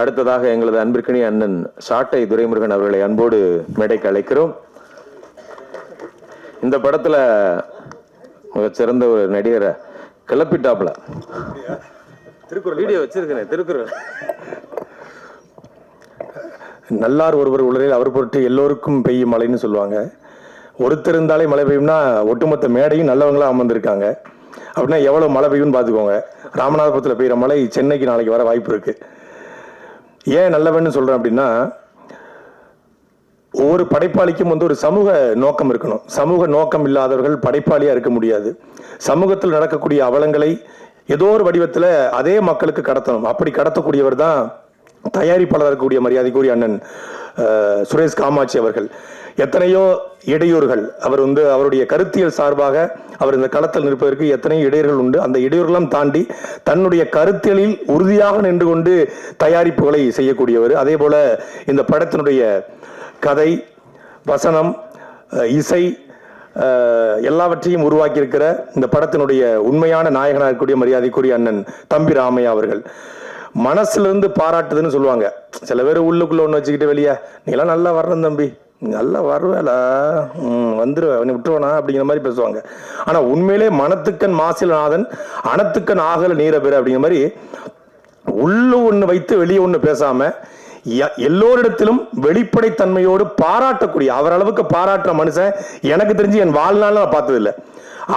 அடுத்ததாக எங்களது அன்பிற்கினி அண்ணன் சாட்டை துரைமுருகன் அவர்களை அன்போடு மேடைக்கு அழைக்கிறோம். இந்த படத்துல மிகச்சிறந்த ஒரு நடிகரை கிளப்பிட்டாப்ல திருக்குறள் வீடியோ வச்சிருக்கேன் திருக்குறள். நல்லார் ஒருவர் உலகில் அவர் பொருட்டு எல்லோருக்கும் பெய்யும் மழைன்னு சொல்லுவாங்க. ஒருத்தர் இருந்தாலே மழை பெய்யும்னா ஒட்டுமொத்த மேடையும் நல்லவங்களா அமர்ந்திருக்காங்க. அப்படின்னா எவ்வளவு மழை பெய்யும்னு பார்த்துக்கோங்க. ராமநாதபுரத்தில் பெய்யுற மழை சென்னைக்கு நாளைக்கு வர வாய்ப்பு இருக்கு. ஏன் நல்லவன்னு சொல்கிறேன் அப்படின்னா ஒவ்வொரு படைப்பாளிக்கும் வந்து ஒரு சமூக நோக்கம் இருக்கணும். சமூக நோக்கம் இல்லாதவர்கள் படைப்பாளியாக இருக்க முடியாது. சமூகத்தில் நடக்கக்கூடிய அவலங்களை ஏதோ ஒரு வடிவத்தில் அதே மக்களுக்கு கடத்தணும். அப்படி கடத்தக்கூடியவர் தான் தயாரிப்பாளராக இருக்கக்கூடிய மரியாதைக்குரிய அண்ணன் சுரேஷ் காமாட்சி அவர்கள். எத்தனையோ இடையூறுகள் அவர் வந்து அவருடைய கருத்தியல் சார்பாக அவர் இந்த களத்தில் நிற்பதற்கு எத்தனையோ இடையூறுகள் உண்டு. அந்த இடையூறுகளும் தாண்டி தன்னுடைய கருத்தியலில் உறுதியாக நின்று கொண்டு தயாரிப்புகளை செய்யக்கூடியவர். அதே போல இந்த படத்தினுடைய கதை வசனம் இசை எல்லாவற்றையும் உருவாக்கியிருக்கிற இந்த படத்தினுடைய உண்மையான நாயகனாக இருக்கக்கூடிய மரியாதைக்குரிய அண்ணன் தம்பி ராமையா அவர்கள். மனசுல இருந்து பாராட்டுதுன்னு சொல்லுவாங்க. சில பேர் உள்ளுக்குள்ள ஒன்று வச்சுக்கிட்டு வெளியே நீலாம் நல்லா வர்றேன் தம்பி. நல்லா வருவேலா வந்துடுவேன் வந்துருவேன் விட்டுருவனா? அப்படிங்கிற மாதிரி பேசுவாங்க. ஆனா உண்மையிலே மனத்துக்கன் மாசிலநாதன் அனத்துக்கன் ஆகல நீர அப்படிங்கிற மாதிரி உள்ள ஒண்ணு வைத்து வெளியே ஒண்ணு பேசாம எல்லோரிடத்திலும் வெளிப்படைத்தன்மையோடு பாராட்டக்கூடிய அவர் அளவுக்கு பாராட்டுற மனுஷன் எனக்கு தெரிஞ்சு என் வாழ்நாள் நான் பார்த்ததில்லை.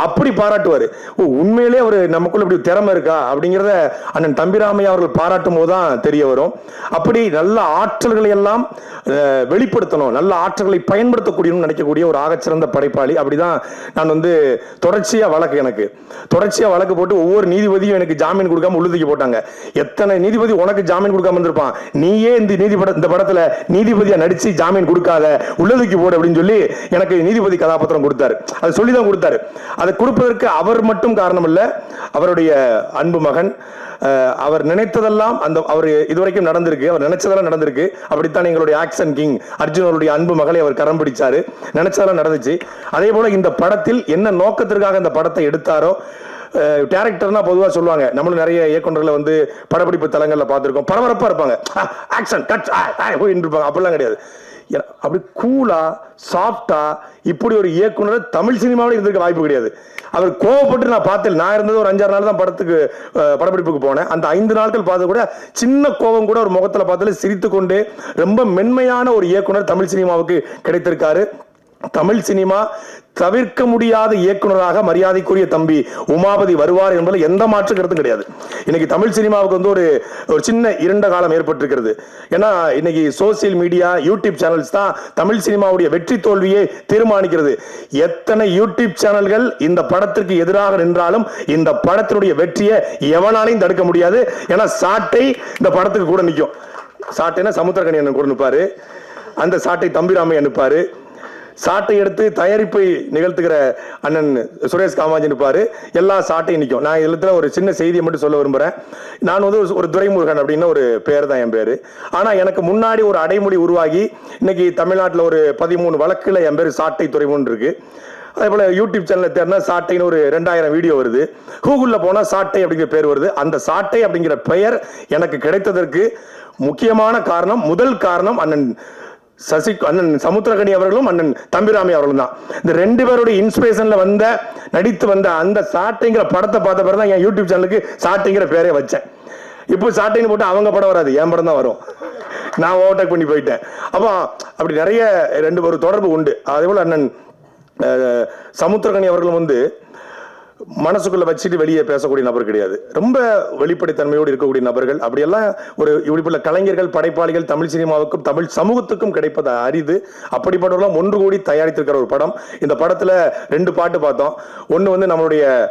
அப்படி பாராட்டுவார். ஓ, உண்மையிலே அவர் நமக்குள்ள இப்படி திறமை இருக்கா? அப்படிங்கிறத அண்ணன் தம்பிராமையா அவர்கள் பாராட்டும் போது தான் தெரிய வரும். அப்படி நல்ல ஆற்றல்களை எல்லாம் வெளிப்படுத்தணும். நல்ல ஆற்றல்களை பயன்படுத்தக்கூடியன்னு நினைக்கக்கூடிய ஒரு ஆகச்சிறந்த படைப்பாளி. அப்படிதான் நான் வந்து தொடர்ச்சியாக வழக்கு எனக்கு. தொடர்ச்சியாக வழக்கு போட்டு ஒவ்வொரு நீதிபதியும் எனக்கு ஜாமீன் கொடுக்காம உள்ளுதிக்கு போட்டாங்க. எத்தனை நீதிபதி உனக்கு ஜாமீன் கொடுக்காம இருந்திருப்பான்? நீயே இந்த நீதி பட இந்த படத்தில் நீதிபதியாக நடித்து ஜாமீன் கொடுக்காத உள்ளதுக்கு போடு அப்படின்னு சொல்லி எனக்கு நீதிபதி கதாபாத்திரம் கொடுத்தாரு. அது சொல்லி தான் கொடுத்தாரு. அதை கொடுப்பதற்கு அவர் மட்டும் காரணம் இல்ல அவருடைய அன்பு மகன் அவர் நினைத்ததெல்லாம் அந்த அவர் இதுவரைக்கும் நடந்திருக்கு அவர் நினைச்சதெல்லாம் நடந்திருக்கு. அப்படித்தான் எங்களுடைய ஆக்ஷன் கிங் அர்ஜுனருடைய அன்பு மகளை அவர் கரம் பிடிச்சாரு. நினைச்சதெல்லாம் நடந்துச்சு. அதே போல இந்த படத்தில் என்ன நோக்கத்திற்காக இந்த படத்தை எடுத்தாரோ டேரக்டர்னா பொதுவாக சொல்லுவாங்க. நம்மளும் நிறைய இயக்குனர்களை வந்து படப்பிடிப்பு தலங்களில் பார்த்துருக்கோம். பரபரப்பாக இருப்பாங்க. ஆக்ஷன் கட் இருப்பாங்க. அப்படிலாம் கிடையாது. அப்படி கூலா சாஃப்டா இப்படி ஒரு இயக்குனர் தமிழ் சினிமாவில் இருந்திருக்க வாய்ப்பு கிடையாது. அவர் கோவப்பட்டு நான் பார்த்தேன் நான் இருந்தது ஒரு அஞ்சாறு நாள் தான் படத்துக்கு படப்பிடிப்புக்கு போனேன். அந்த ஐந்து நாட்கள் பார்த்து கூட சின்ன கோபம் கூட ஒரு முகத்தில் பார்த்தாலே சிரித்து கொண்டு ரொம்ப மென்மையான ஒரு இயக்குனர் தமிழ் சினிமாவுக்கு கிடைத்திருக்காரு. தமிழ் சினிமா தவிர்க்க முடியாத இயக்குனராக மரியாதைக்குரிய தம்பி உமாபதி வருவார் என்பதில் எந்த மாற்று கருத்தும் கிடையாது. இன்னைக்கு தமிழ் சினிமாவுக்கு வந்து ஒரு ஒரு சின்ன இருண்ட காலம் ஏற்பட்டிருக்கிறது. ஏன்னா இன்னைக்கு சோசியல் மீடியா யூடியூப் சேனல்ஸ் தான் தமிழ் சினிமாவுடைய வெற்றி தோல்வியை தீர்மானிக்கிறது. எத்தனை யூடியூப் சேனல்கள் இந்த படத்திற்கு எதிராக நின்றாலும் இந்த படத்தினுடைய வெற்றியை எவனாலையும் தடுக்க முடியாது. ஏன்னா சாட்டை இந்த படத்துக்கு கூட நிற்கும். சாட்டைன்னா சமுத்திரகனி அண்ணன் கூட நிற்பாரு. அந்த சாட்டை தம்பிராமை அனுப்பாரு. சாட்டை எடுத்து தயாரிப்பை நிகழ்த்துகிற அண்ணன் சுரேஷ் காமாஜி இருப்பார் எல்லா சாட்டையும் நிற்கும் நான் இதில் ஒரு சின்ன செய்தியை மட்டும் சொல்ல விரும்புகிறேன் நான் வந்து ஒரு- துரைமுருகன் அப்படின்னு ஒரு பேர் தான் என் பேர். ஆனால் எனக்கு முன்னாடி ஒரு அடைமொழி உருவாகி இன்னைக்கு தமிழ்நாட்டில் ஒரு பதிமூணு வழக்கில் என் பேர் சாட்டை துறைமுன் இருக்கு. அதே போல் யூடியூப் சேனலில் தேர்னா சாட்டைன்னு ஒரு ரெண்டாயிரம் வீடியோ வருது. கூகுளில் போனால் சாட்டை அப்படிங்கிற பேர் வருது. அந்த சாட்டை அப்படிங்கிற பெயர் எனக்கு கிடைத்ததற்கு முக்கியமான காரணம் முதல் காரணம் அண்ணன் சசி அண்ணன் சமுத்திரகனி அவர்களும் அண்ணன் தம்பிராமி அவர்களும் தான். இந்த ரெண்டு பேருடைய இன்ஸ்பிரேஷன்ல வந்த நடித்து வந்த அந்த சாட்டைங்கிற படத்தை பார்த்த பிறகு தான் என் யூடியூப் சேனலுக்கு சாட்டைங்கிற பேரே வச்சேன். இப்போ சாட்டைன்னு போட்டு அவங்க படம் வராது என் படம் தான் வரும். நான் ஓவர்டேக் பண்ணி போயிட்டேன். அப்போ அப்படி நிறைய ரெண்டு ஒரு தொடர்பு உண்டு. அதே போல அண்ணன் சமுத்திரகனி அவர்களும் வந்து மனசுக்குள்ள வச்சுட்டு வெளியே பேசக்கூடிய நபர் கிடையாது. ரொம்ப வெளிப்படைத்தன்மையோடு இருக்கக்கூடிய நபர்கள். அப்படியெல்லாம் ஒரு இப்படிப்பட்ட கலைஞர்கள் படைப்பாளிகள் தமிழ் சினிமாவுக்கும் தமிழ் சமூகத்துக்கும் கிடைப்பது அரிது. அப்படிப்பட்டவர்களும் ஒன்று கூடி தயாரித்திருக்கிற ஒரு படம். இந்த படத்துல ரெண்டு பாட்டு பார்த்தோம். ஒன்று வந்து நம்மளுடைய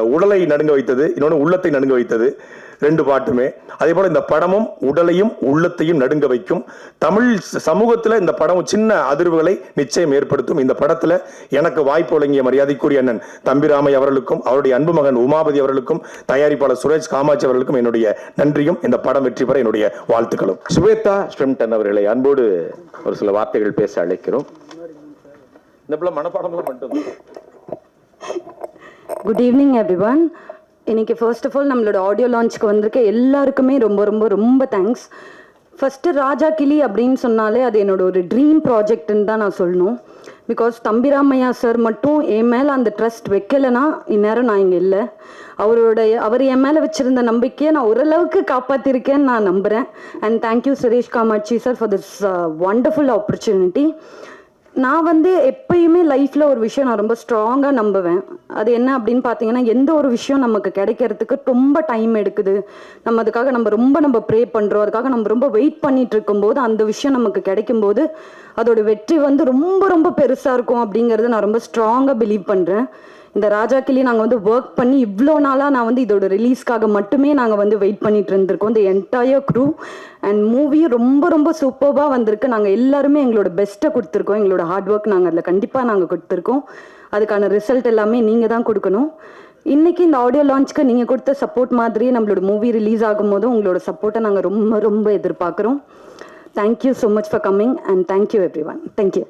உடலை நடுங்க வைத்தது இன்னொன்று உள்ளத்தை நடுங்க வைத்தது. ரெண்டு பாட்டுமே. அதே போல இந்த படமும் உடலையும் உள்ளத்தையும் நடுங்க வைக்கும். தமிழ் சமூகத்துல இந்த படம் சின்ன அதிர்வுகளை நிச்சயம் ஏற்படுத்தும். இந்த படத்துல எனக்கு வாய்ப்பு வழங்கிய மரியாதைக்குரிய அண்ணன் தம்பிராமை அவர்களுக்கும் அவருடைய அன்பு மகன் உமாபதி அவர்களுக்கும் தயாரிப்பாளர் சுரேஷ் காமாட்சி அவர்களுக்கும் என்னுடைய நன்றியும் இந்த படம் வெற்றி பெற என்னுடைய வாழ்த்துக்களும். சுவேதா ஸ்விம்டன் அவர்களை அன்போடு ஒரு சில வார்த்தைகள் பேச அழைக்கிறோம். இந்த பிள்ளை மனப்பாடம்லாம் மட்டும் குட் ஈவினிங் எவ்ரிவன் இன்னைக்கு ஃபர்ஸ்ட் ஆஃப் ஆல் நம்மளோட ஆடியோ லான்ச்சுக்கு வந்திருக்க எல்லாருக்குமே ரொம்ப ரொம்ப ரொம்ப தேங்க்ஸ் ஃபஸ்ட்டு ராஜா கிளி அப்படின்னு சொன்னாலே அது என்னோட ஒரு ட்ரீம் ப்ராஜெக்ட்னு தான் நான் சொல்லணும். பிகாஸ் தம்பிராமையா சார் மட்டும் என் மேலே அந்த ட்ரஸ்ட் வைக்கலைன்னா இந்நேரம் நான் இங்கே இல்லை. அவருடைய அவர் என் மேலே வச்சுருந்த நம்பிக்கையை நான் ஓரளவுக்கு காப்பாற்றிருக்கேன்னு நான் நம்புகிறேன் and thank you Suresh Kamatchi sir for this wonderful opportunity நான் வந்து எப்பயுமே லைஃப்பில் ஒரு விஷயம் நான் ரொம்ப ஸ்ட்ராங்காக நம்புவேன். அது என்ன அப்படின்னு பார்த்தீங்கன்னா எந்த ஒரு விஷயம் நமக்கு கிடைக்கிறதுக்கு ரொம்ப டைம் எடுக்குது. நம்ம அதுக்காக நம்ம ரொம்ப நம்ம ப்ரே பண்ணுறோம் அதுக்காக நம்ம ரொம்ப வெயிட் பண்ணிட்டு இருக்கும்போது அந்த விஷயம் நமக்கு கிடைக்கும்போது அதோட வெற்றி வந்து ரொம்ப ரொம்ப பெருசாக இருக்கும் அப்படிங்கிறத நான் ரொம்ப ஸ்ட்ராங்காக பிலீவ் பண்ணுறேன் இந்த ராஜா கிளி நாங்கள் வந்து ஒர்க் பண்ணி இவ்வளோ நாளாக நான் வந்து இதோட ரிலீஸ்க்காக மட்டுமே நாங்கள் வந்து வெயிட் பண்ணிட்டு இருந்திருக்கோம். இந்த என்டையர் க்ரூ அண்ட் மூவி ரொம்ப ரொம்ப சூப்பர்வாக வந்திருக்கு. நாங்கள் எல்லாருமே எங்களோட பெஸ்ட்டை கொடுத்துருக்கோம். எங்களோட ஹார்ட் ஒர்க் நாங்கள் அதில் கண்டிப்பாக நாங்கள் கொடுத்துருக்கோம். அதுக்கான ரிசல்ட் எல்லாமே நீங்கள் தான் கொடுக்கணும். இன்னைக்கு இந்த ஆடியோ லான்ச்சுக்கு நீங்கள் கொடுத்த சப்போர்ட் மாதிரியே நம்மளோட மூவி ரிலீஸ் ஆகும்போது உங்களோட சப்போர்ட்டை நாங்கள் ரொம்ப ரொம்ப எதிர்பார்க்குறோம். Thank you so much for coming and thank you everyone thank you